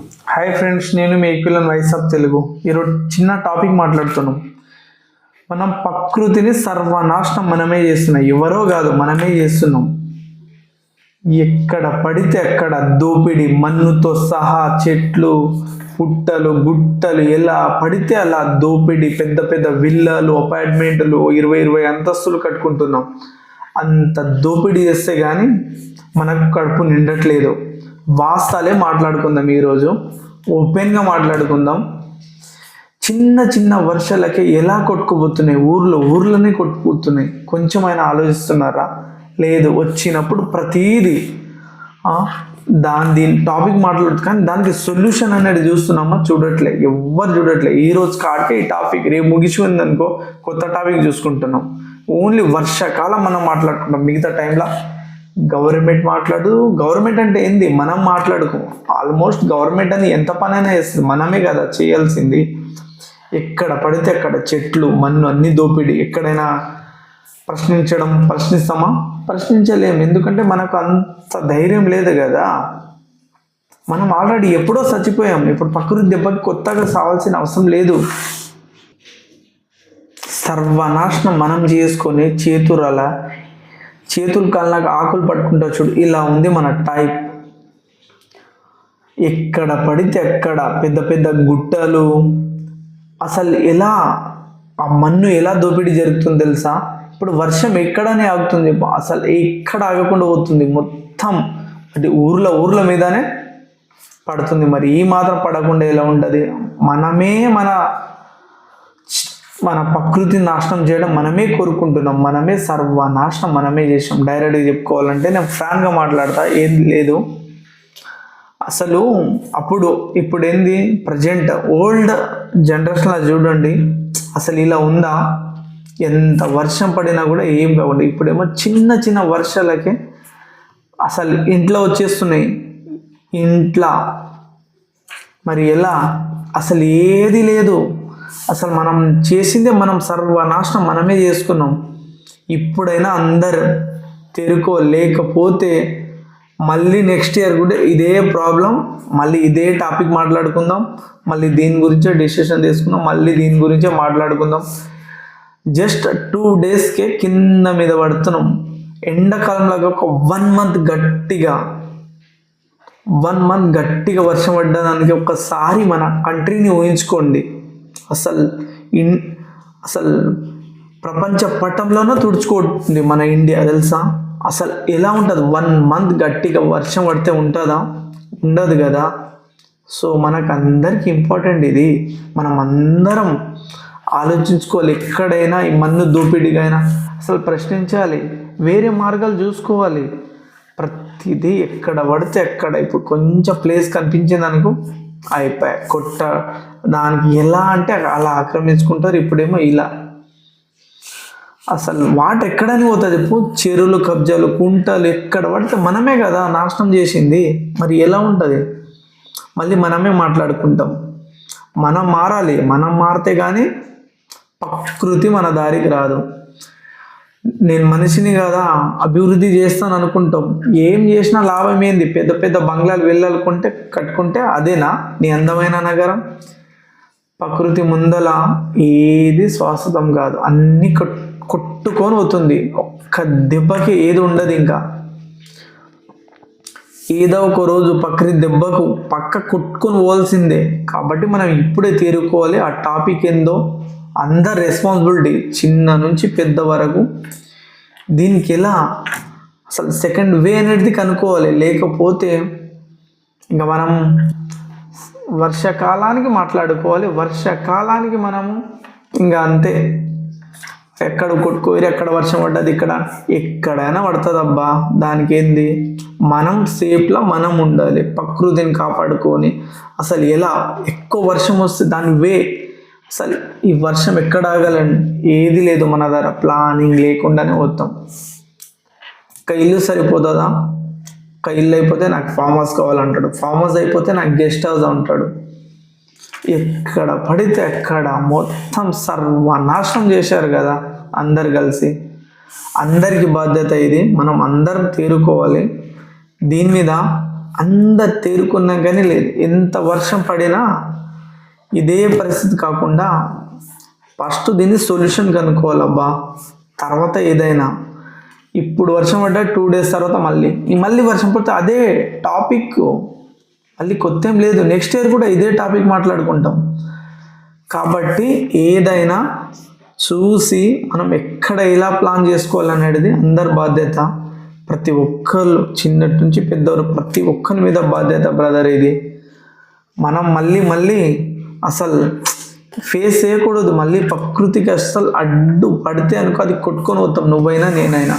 Hi friends నేను మీ ఈక్విలన్ వాయిస్ ఆఫ్ తెలుగు. ఈరోజు చిన్న టాపిక్ మాట్లాడుతున్నాం. మనం ప్రకృతిని సర్వనాశనం మనమే చేస్తున్నాం. ఎవరో కాదు మనమే చేస్తున్నాం. ఎక్కడ పడితే అక్కడ దోపిడి మన్నుతో సహా చెట్లు పుట్టలు గుట్టలు ఎలా పడితే అలా దోపిడి పెద్ద పెద్ద విల్లలు అపార్ట్మెంట్లు ఇరవై ఇరవై అంతస్తులు కట్టుకుంటున్నాం. అంత దోపిడీ చేస్తే కానీ మనకు కడుపు నిండట్లేదు. వాస్తాలే మాట్లాడుకుందాం ఈరోజు. ఓపెన్గా మాట్లాడుకుందాం. చిన్న చిన్న వర్షాలకే ఎలా కొట్టుకుపోతున్నాయి? ఊర్లో ఊర్లోనే కొట్టుకుపోతున్నాయి. కొంచెమైనా ఆలోచిస్తున్నారా? లేదు వచ్చినప్పుడు ప్రతీది దాని దీని టాపిక్ మాట్లాడుతు కానీ దానికి సొల్యూషన్ అనేది చూస్తున్నామా? చూడట్లే. ఎవ్వరు చూడట్లే. ఈ రోజు కాటే ఈ టాపిక్. రేపు ముగిసిపోయింది అనుకో కొత్త టాపిక్ చూసుకుంటున్నాం. ఓన్లీ వర్షాకాలం మనం మాట్లాడుకుంటాం మిగతా టైంలో గవర్నమెంట్ మాట్లాడు. గవర్నమెంట్ అంటే ఏంది? మనం మాట్లాడుకో. ఆల్మోస్ట్ గవర్నమెంట్ అని ఎంత పనైనా చేస్తుంది. మనమే కదా చేయాల్సింది. ఎక్కడ పడితే అక్కడ చెట్లు మన్ను అన్ని దోపిడి ఎక్కడైనా ప్రశ్నించడం ప్రశ్నిస్తామా? ప్రశ్నించలేము. ఎందుకంటే మనకు అంత ధైర్యం లేదు కదా. మనం ఆల్రెడీ ఎప్పుడో చచ్చిపోయాం. ఇప్పుడు ప్రకృతి దెబ్బకి కొత్తగా సావాల్సిన అవసరం లేదు. సర్వనాశనం మనం చేసుకొని చేతురల చేతులు కళ్ళకు ఆకులు పట్టుకుంటా చూడు ఇలా ఉంది మన టైప్ ఎక్కడ పడితే అక్కడ పెద్ద పెద్ద గుట్టలు. అసలు ఎలా ఆ మన్ను ఎలా దోపిడీ జరుగుతుంది తెలుసా? ఇప్పుడు వర్షం ఎక్కడనే ఆగుతుంది అసలు ఎక్కడ ఆగకుండా పోతుంది మొత్తం అంటే ఊర్ల ఊర్ల మీదనే పడుతుంది. మరి ఈ మాత్రం పడకుండా ఎలా ఉంటుంది? మనమే మన మన ప్రకృతిని నాశనం చేయడం మనమే కోరుకుంటున్నాం మనమే సర్వనాశనం మనమే చేసాం డైరెక్ట్గా చెప్పుకోవాలంటే నేను ఫ్రాంక్గా మాట్లాడతా ఏం లేదు. అసలు అప్పుడు ఇప్పుడు ఏంది ప్రజెంట్ ఓల్డ్ జనరేషన్లో చూడండి అసలు ఇలా ఉందా? ఎంత వర్షం పడినా కూడా ఏం కావండి ఇప్పుడేమో చిన్న చిన్న వర్షాలకే అసలు ఇంట్లో వచ్చేస్తున్నాయి. ఇంట్లో. మరి ఎలా? అసలు ఏది లేదు. అసలు మనం చేసిందే మనం సర్వనాశనం మనమే చేసుకున్నాం. ఇప్పుడైనా అందరు తెరుకో లేకపోతే మళ్ళీ నెక్స్ట్ ఇయర్ కూడా ఇదే ప్రాబ్లం మళ్ళీ ఇదే టాపిక్ మాట్లాడుకుందాం మళ్ళీ దీని గురించే డిసిషన్ తీసుకుందాం మళ్ళీ దీని గురించే మాట్లాడుకుందాం. జస్ట్ టూ డేస్కే కింద మీద పడుతున్నాం. ఎండాకాలంలో ఒక వన్ మంత్ గట్టిగా వన్ మంత్ గట్టిగా వర్షం పడ్డదానికి ఒక్కసారి మన కంట్రీని ఊహించుకోండి. అసలు ఇన్ అసలు ప్రపంచ పటంలోనూ తుడుచుకోండి మన ఇండియా తెలుసా? అసలు ఎలా ఉంటుంది? వన్ మంత్ గట్టిగా వర్షం పడితే ఉంటుందా? ఉండదు కదా. సో మనకు అందరికీ ఇంపార్టెంట్ ఇది. మనం అందరం ఆలోచించుకోవాలి ఎక్కడైనా ఈ మన్ను దోపిడీగా అసలు ప్రశ్నించాలి వేరే మార్గాలు చూసుకోవాలి. ప్రతిదీ ఎక్కడ పడితే ఎక్కడ ఇప్పుడు కొంచెం ప్లేస్ కనిపించింది అనుకో అయిపోయా. కొట్ట దానికి ఎలా అంటే అలా ఆక్రమించుకుంటారు. ఇప్పుడేమో ఇలా. అసలు వాటర్ ఎక్కడని పోతుంది. చెప్పు చెరువులు కబ్జాలు కుంటలు ఎక్కడ పడితే మనమే కదా నాశనం చేసింది. మరి ఎలా ఉంటుంది? మళ్ళీ మనమే మాట్లాడుకుంటాం. మనం మారాలి. మనం మారితే కానీ ప్రకృతి మన దారికి రాదు. నేను మనిషిని కదా అభివృద్ధి చేస్తాను అనుకుంటాం. ఏం చేసినా లాభం ఏంది పెద్ద పెద్ద బంగ్లాలు వెళ్ళాలనుకుంటే కట్టుకుంటే అదేనా? నీ అందమైన నగరం? ప్రకృతి ముందల ఏది శాశ్వతం కాదు. అన్ని కొట్టుకొని పోతుంది. ఒక్క దెబ్బకి ఏది ఉండదు ఇంకా. ఏదో ఒక రోజు ప్రకృతి దెబ్బకు పక్క కొట్టుకొని పోవాల్సిందే. కాబట్టి మనం ఇప్పుడే తీరుకోవాలి. ఆ టాపిక్ ఏందో? అందరి రెస్పాన్సిబిలిటీ చిన్న నుంచి పెద్ద వరకు. దీనికి ఎలా? అసలు సెకండ్ వే అనేది కనుక్కోవాలి. లేకపోతే ఇంకా మనం వర్షాకాలానికి మాట్లాడుకోవాలి. వర్షాకాలానికి మనము ఇంకా అంతే. ఎక్కడ కొట్టుకోరు ఎక్కడ వర్షం పడ్డది ఇక్కడ ఎక్కడైనా పడుతుంది అబ్బా దానికి ఏంది మనం సేఫ్లో మనం ఉండాలి. ప్రకృతిని కాపాడుకొని అసలు ఎలా ఎక్కువ వర్షం వస్తే దాని వే అసలు ఈ వర్షం ఎక్కడ ఆగాలండి ఏది లేదు మన దగ్గర. ప్లానింగ్ లేకుండానే పోతాం. ఒక ఇల్లు సరిపోతుందా? ఒక ఇల్లు అయిపోతే నాకు ఫామ్ హౌస్ కావాలంటాడు. ఫామ్ హౌస్ అయిపోతే నాకు గెస్ట్ హౌస్ అంటాడు. ఎక్కడ పడితే ఎక్కడ మొత్తం సర్వనాశనం చేశారు కదా అందరు కలిసి. అందరికి బాధ్యత ఇది. మనం అందరం తీరుకోవాలి. దీని మీద అందరు తేరుకున్నా కానీ లేదు. ఎంత వర్షం పడినా ఇదే పరిస్థితి కాకుండా ఫస్ట్ దీన్ని సొల్యూషన్ కనుక్కోవాలబ్బా. తర్వాత ఏదైనా. ఇప్పుడు వర్షం పడ్డా టూ డేస్ తర్వాత మళ్ళీ. మళ్ళీ వర్షం పడితే అదే టాపిక్ మళ్ళీ కొత్త ఏం లేదు. నెక్స్ట్ ఇయర్ కూడా ఇదే టాపిక్ మాట్లాడుకుంటాం. కాబట్టి ఏదైనా చూసి మనం ఎక్కడ ఎలా ప్లాన్ చేసుకోవాలనేది అందరి బాధ్యత. ప్రతి ఒక్కరు చిన్నటి నుంచి పెద్దవారు ప్రతి ఒక్కరి మీద బాధ్యత బ్రదర్ ఇది. మనం మళ్ళీ మళ్ళీ అసలు ఫేస్ చేయకూడదు. మళ్ళీ ప్రకృతికి అస్సలు అడ్డు పడితే అనుకో అది కొట్టుకొని పోతాం. నువ్వైనా నేనైనా.